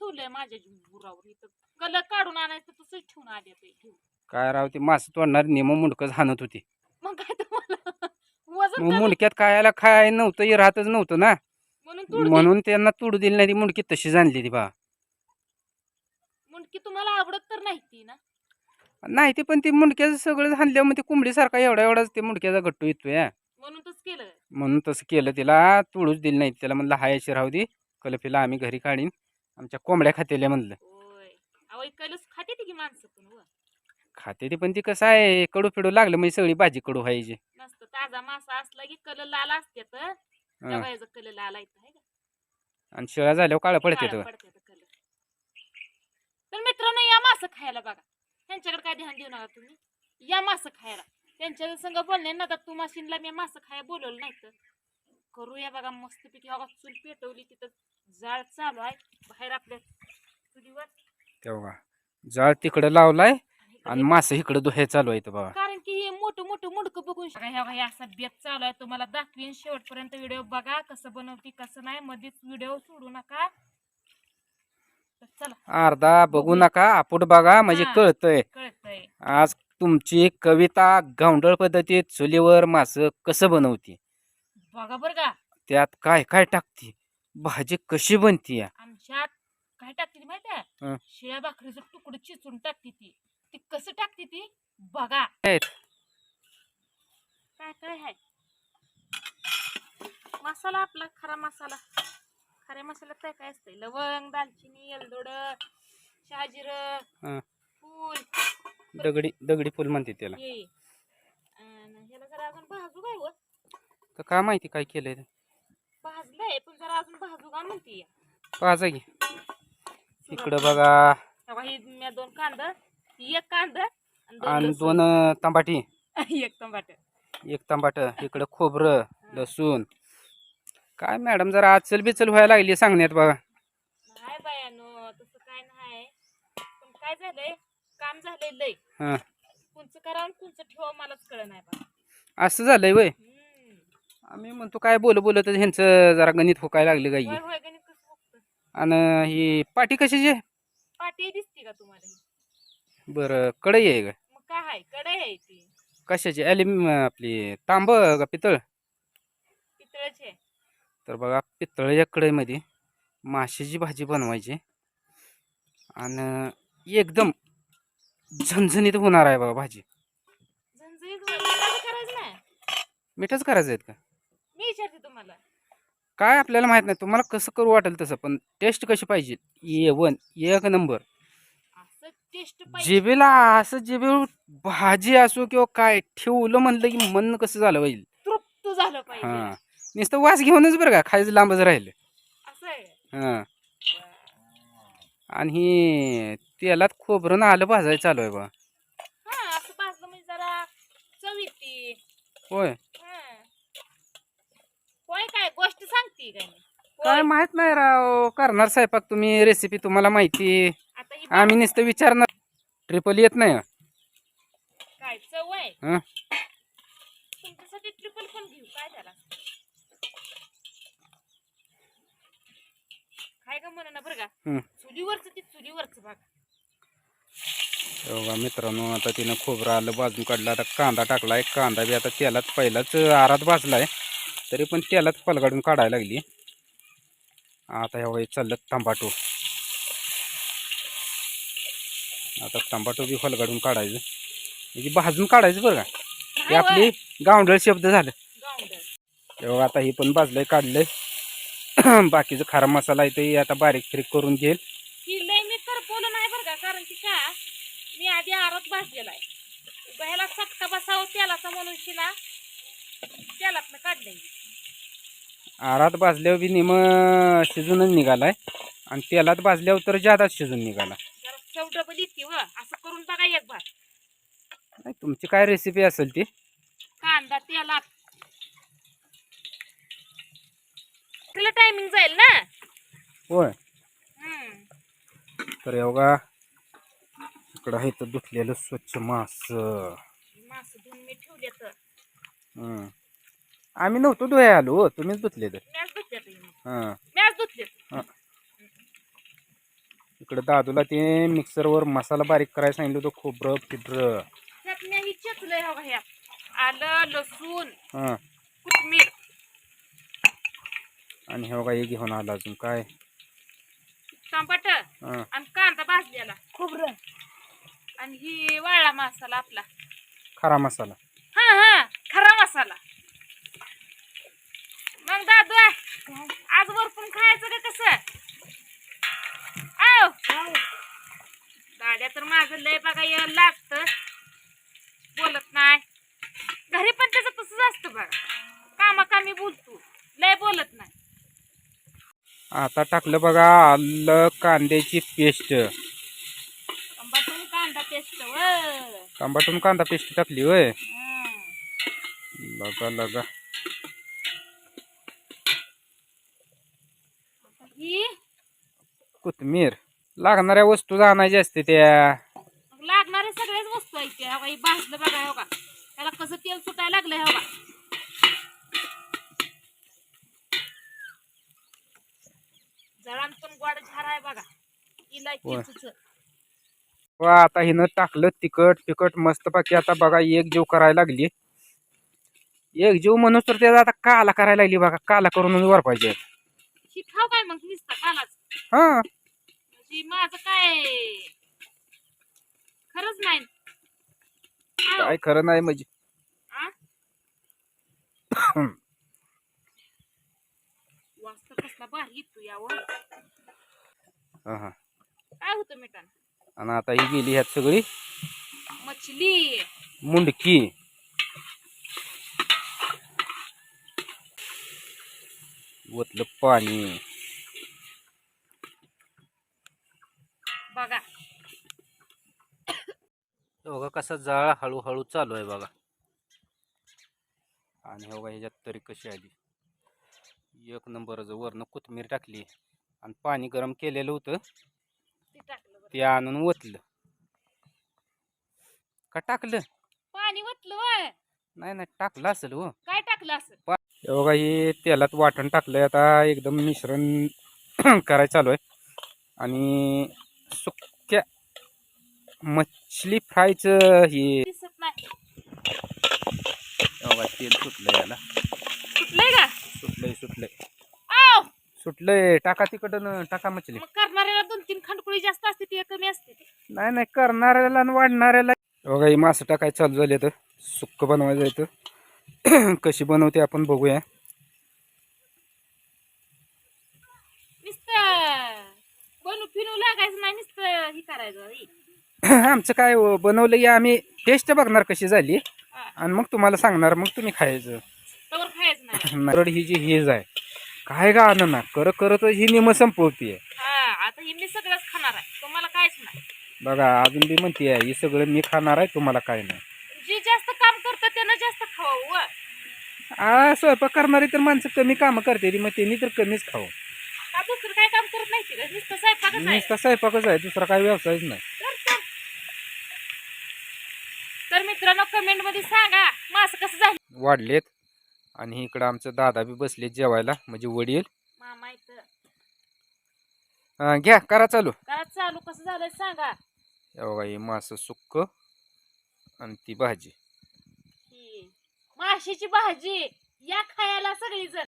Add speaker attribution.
Speaker 1: ठेवलंय माझ्या बुरावर इथं. कलर काढून आणायचं तसंच ठेवून आले ते
Speaker 2: काय राव ते मास तोडणार नेम मुंडकच हाणत होती.
Speaker 1: मग काय तुम्हाला? वजन
Speaker 2: मग
Speaker 1: कमी
Speaker 2: मुंडक्यात खायला खाय नव्हतं हे राहतच नव्हतं ना.
Speaker 1: म्हणून तुडकी
Speaker 2: म्हणून त्यांना तुडू दिली नाही ती मुंडकी तशी जाणली ती बा.
Speaker 1: मुंडकी तुम्हाला आवडत तर नाही ती ना?
Speaker 2: नाही ते पण ती मुंडक्याचं सगळं हाणल्यावर मग ते कोंबडीसारखा एवढा एवढाच ते मुंडक्याचा गट्टू येतोय.
Speaker 1: म्हणून तच केलं.
Speaker 2: म्हणून तसं केलं तिला तुळूच दिली नाही त्याला म्हणलं हायाशी राहू दे कलफीला आम्ही घरी काढीन. आमच्या कोंबड्या खातेल्या म्हणलं.
Speaker 1: होय. अहो कलस खाते ती की माणसं पण व?
Speaker 2: खाते ते पण ती कसं आहे कडू फिडू लागलं म्हणजे सगळी भाजी कडू व्हायची.
Speaker 1: नसतं ताजा मासा असला की कलर लाल असते तर कलर लाल येतं आहे का?
Speaker 2: आणि शिळा झाल्यावर काळं पडते
Speaker 1: काळं पडते तर कलर. तर मित्रांनो या मासं खायला बघा. त्यांच्याकडे काय ध्यान देऊ नका तुम्ही? या मासं खायला. त्यांच्या संग बोलणे ना तर तू माशीनला मी मासं खायला बोलवलं नाही तर. करूया बघा मस्तपैकी. बघा चूल पेटवली तिथं जाळ चालू आहे. बाहेर आपल्या चुलीवर.
Speaker 2: तेव्हा. जाळ तिकडं लावलाय
Speaker 1: आणि
Speaker 2: मासं इकडं दुहे चालू आहे बघा.
Speaker 1: कारण की हे मोठं मोठं मुडकं बघून ह्या हे असा बेत चालू आहे. तुम्हाला दाखवीन शेवटपर्यंत व्हिडिओ बघा कसं बनवती कसं नाही. मध्येच व्हिडिओ सोडू नका. तर चला.
Speaker 2: अर्धा बघू नका आपूट बघा म्हणजे
Speaker 1: हा.
Speaker 2: कळतंय.
Speaker 1: कळतंय.
Speaker 2: आज तुमची कविता गावंडळ पद्धतीत चुलीवर मासं कसं बनवते?
Speaker 1: बघा बरं का.
Speaker 2: त्यात काय काय टाकते? भाजी कशी बनते
Speaker 1: आमच्यात काय टाकते ती माहिती आहे?
Speaker 2: हं.
Speaker 1: शिळ्या भाकरीचं तुकडं चिचून टाकते ती. ती कसं टाकते ती? बघा.
Speaker 2: काय
Speaker 1: काय काय आहे? मसाला आपला खरा मसाला. खऱ्या मसाल्यात काय काय असतंय? लवंग दालचिनी एलदोड शहाजिरं
Speaker 2: हं.
Speaker 1: फूल.
Speaker 2: दगडी दगडी फुल म्हणते त्याला.
Speaker 1: हे अन ह्याला जरा अजून भाजू काय व?
Speaker 2: तर काय माहिती काय केलंय ते.
Speaker 1: भाजलंय पण जरा अजून भाजू का म्हणते?
Speaker 2: की. इकडं बघा.
Speaker 1: तेव्हा ही मी दोन कांदा एक कांदा आणि दोन
Speaker 2: आणि
Speaker 1: लसूण.
Speaker 2: दोन अं, तंबाटी.
Speaker 1: एक टमाटर
Speaker 2: एक तंबाट इकडं खोबरं लसूण. काय मॅडम जरा आचल बिचल व्हायला लागली सांगण्यात बघा.
Speaker 1: नाही बायानो तसं काय नाही. पण काय झालंय? काम झालंय लय.
Speaker 2: हां.
Speaker 1: आणि मलाच कळ नाही बा
Speaker 2: असं झालंय वय. आम्ही म्हणतो काय बोल बोलत ह्यांचं जरा गणित हुकायला लागलं गाई.
Speaker 1: होय होय गणित कसं बघतं
Speaker 2: आणि ही पाठी कशाची आहे?
Speaker 1: पाटी दिसते का तुम्हाला ही?
Speaker 2: बरं कढई आहे का?
Speaker 1: मग काय आहे? कढई आहे ती.
Speaker 2: कशाची? ॲल्युम आपली तांब का पितळ?
Speaker 1: पितळाची
Speaker 2: तर बघा पितळ्या कढईमध्ये माशाची भाजी बनवायची. आणि एकदम झणझणीत होणार आहे बघा भाजी.
Speaker 1: झणझणीत मिठाचं करायचं नाही?
Speaker 2: मिठच करायचं आहेत का?
Speaker 1: मी विचारते तुम्हाला.
Speaker 2: काय आपल्याला माहीत नाही. तुम्हाला कसं करू वाटेल तसं पण टेस्ट कशी पाहिजे? ए वन एक नंबर.
Speaker 1: असं टेस्ट पाहिजे.
Speaker 2: जिबेला असं जिबे भाजी असो किंवा काय ठेवलं म्हणलं की मन कसं झालं पाहिजे
Speaker 1: तृप्त झालं पाहिजे.
Speaker 2: हां. नुसतं वास घेऊनच बरं का खायचं लांबच राहिलं.
Speaker 1: असं आहे.
Speaker 2: हां. आणि हे तेलात खोबरं आलं भाजायचं चालू आहे बा.
Speaker 1: हा असं भाजलं म्हणजे जरा चव येते.
Speaker 2: होय.
Speaker 1: होय काय गोष्ट सांगते काय मी
Speaker 2: काय. माहीत नाही राव. करणार स्वयंपाक तुम्ही रेसिपी तुम्हाला माहिती.
Speaker 1: आता ही
Speaker 2: आम्ही नुसतं विचारणार. ट्रिपल येत नाही.
Speaker 1: काय चव आहे?
Speaker 2: हं?
Speaker 1: तुमच्यासाठी ट्रिपल पण घेऊ. काय त्याला? काय का म्हणा बरं का?
Speaker 2: हं.
Speaker 1: चुलीवरच ते चुलीवरच बघा
Speaker 2: बघा मित्रांनो आता तिनं खोबरं आलं भाजून काढलं. आता कांदा टाकलाय. कांदा बी आता तेलात पहिलाच आरात भाजलाय. तरी पण तेलात पलगाडून काढायला लागली. आता ह्या वेळी चाललं तंबाटू. आता तंबाटू बी फलगाडून काढायचं. म्हणजे भाजून काढायचं बरं का? हे आपली गावंडळ शब्द झालं. तेव्हा आता हे पण भाजलंय काढलंय. बाकीचं खारा मसाला आहे ते आता बारीक फ्रीक करून घेईल.
Speaker 1: ही मी करपवलं नाही बरं का? कारण की का मी आधी आरत भाजलेला आहे. ह्याला चटका बसावं तेलाचा म्हणून शिना. तेलात काढलंय
Speaker 2: आरात भाजल्यावर बी निम शिजूनच निघालाय. आणि तेलात भाजल्यावर तर जादाच शिजून निघाला.
Speaker 1: असं करून बघा एक बार
Speaker 2: नाही तुमची काय रेसिपी असेल ती?
Speaker 1: कांदा तेलात. तिला टायमिंग जाईल ना?
Speaker 2: होय. तर एवढा इकडं आहे तर धुतलेलं स्वच्छ मास.
Speaker 1: मास धुवून मी ठेवले तर.
Speaker 2: आम्ही नव्हतो धुया आलो हो, तुम्हीच धुतले तर. हां. हा. इकडं दादूला ते मिक्सरवर मसाला बारीक करायला सांगितलं होतं खोबरं पिठरं
Speaker 1: आलं लसूण
Speaker 2: हां.
Speaker 1: कोथमीर
Speaker 2: आणि हे बघा हे घेऊन आला अजून काय?
Speaker 1: टमाट
Speaker 2: हां.
Speaker 1: आणि कांदा भाजलेला. खोबरं. आणि ही वाळला मसाला आपला.
Speaker 2: खरा मसाला.
Speaker 1: हा हा. खरा मसाला. मग दादू आज वरपून खायचं का कसं? आव. दाद्या तर माझं लय बघा यायला लागत. बोलत नाही. घरी पण त्याचं तसंच असतं बघा. कामाकामी बोलतो. लय बोलत नाही.
Speaker 2: आता टाकलं बघा आलं कांद्याची पेस्ट.
Speaker 1: कंबाटून कांदा पेस्ट व
Speaker 2: कांबाटून कांदा पेस्ट टाकली होय? लगा लगा
Speaker 1: ही
Speaker 2: कोथमीर लागणाऱ्या वस्तू आणायच्या असते त्या.
Speaker 1: लागणारे सगळ्याच वस्तू आहेत त्या ही भाजलं बघा हो का त्याला कसं तेल सुटायला लागलंय हो गोड आहे बघा. इलायचीच
Speaker 2: व आता हिनं टाकलं तिखट तिखट मस्त बाकी आता बघा एक जीव करायला लागली. एक जीव म्हणून तर त्याचा आता काला करायला लागली बघा काला करून वर पाहिजे.
Speaker 1: खाऊ काय मग नुसतं कालाच
Speaker 2: हा.
Speaker 1: म्हणजे माझं काय खरंच नाही.
Speaker 2: काय खरं नाही म्हणजे?
Speaker 1: आ? वास तर कसला भारी येतो यावर
Speaker 2: हा हा.
Speaker 1: काय होतं मिठान
Speaker 2: आणि आता ही गेली ह्यात सगळी?
Speaker 1: मछली.
Speaker 2: मुंडकी. ओतलं पाणी.
Speaker 1: बघा.
Speaker 2: हे बघा कसा जाळ हळूहळू चालू आहे बघा. आणि हे बघा ह्याच्यात तरी कशी आली. एक नंबरच वरनं कोथमीर टाकली आणि पाणी गरम केलेलं होतं
Speaker 1: ते
Speaker 2: आणून ओतलं. का टाकलं?
Speaker 1: पाणी ओतलं
Speaker 2: नाही नाही टाकलं असेल हो.
Speaker 1: काय टाकलं असं
Speaker 2: हे बघा हे तेलात वाटण टाकलंय. आता एकदम मिश्रण करायचं चालू आहे. आणि सुक्या मछली फ्रायचं हे.
Speaker 1: दिसत नाही
Speaker 2: हे बघा तेल सुटलंय याला.
Speaker 1: सुटलंय का?
Speaker 2: सुटलंय सुटलंय. सुटलंय. टाका तिकडं टाका मछली.
Speaker 1: मग करणाऱ्याला दोन तीन खंडकुळी जास्त असते ती कमी असते ती.
Speaker 2: नाही नाही करणाऱ्याला आणि वाढणाऱ्याला. बघा ही मासं टाकायचं चालू झाले तर सुक्क बनवायचं आहे तर कशी बनवते आपण बघूया
Speaker 1: नुसतं बनू फिरू लागायचं नाही नुसतं हे करायचं.
Speaker 2: आमचं काय हो, बनवलं या आम्ही टेस्ट बघणार कशी झाली. आणि मग तुम्हाला सांगणार मग तुम्ही खायचं.
Speaker 1: तवर खायचं नाही.
Speaker 2: नारळ ही जी हेज आहे काय का आण ना कर करत ही निम संपवतीये.
Speaker 1: हा आता हे मी सगळंच खाणार आहे तुम्हाला काहीच नाही.
Speaker 2: बघा अजून बी म्हणतीये हे सगळं मी खाणार आहे तुम्हाला काय नाही.
Speaker 1: जे जास्त काम करतं त्यानं जास्त खावं व.
Speaker 2: आ स्वयंपाक करणारी तर माणसं कमी कामं करते मग त्यांनी तर कमीच खाऊ
Speaker 1: का दुसरं काय काम करत नाही नुसतं स्वयंपाकच आहे.
Speaker 2: नुसता स्वयंपाकच आहे दुसरा काय व्यवसायच नाही.
Speaker 1: तर तर. तर मित्रांनो कमेंटमध्ये सांगा मास कसं झालं?
Speaker 2: वाढलेत. आणि इकडं आमचं दादा बी बसलेत जेवायला म्हणजे वडील.
Speaker 1: मामा इथं.
Speaker 2: अं, घ्या करा चालू.
Speaker 1: घरात चालू कसं झालंय सांगा.
Speaker 2: हे बघा हे मासं सुक्क आणि ती भाजी.
Speaker 1: ही माशीची भाजी या खायला सगळी जण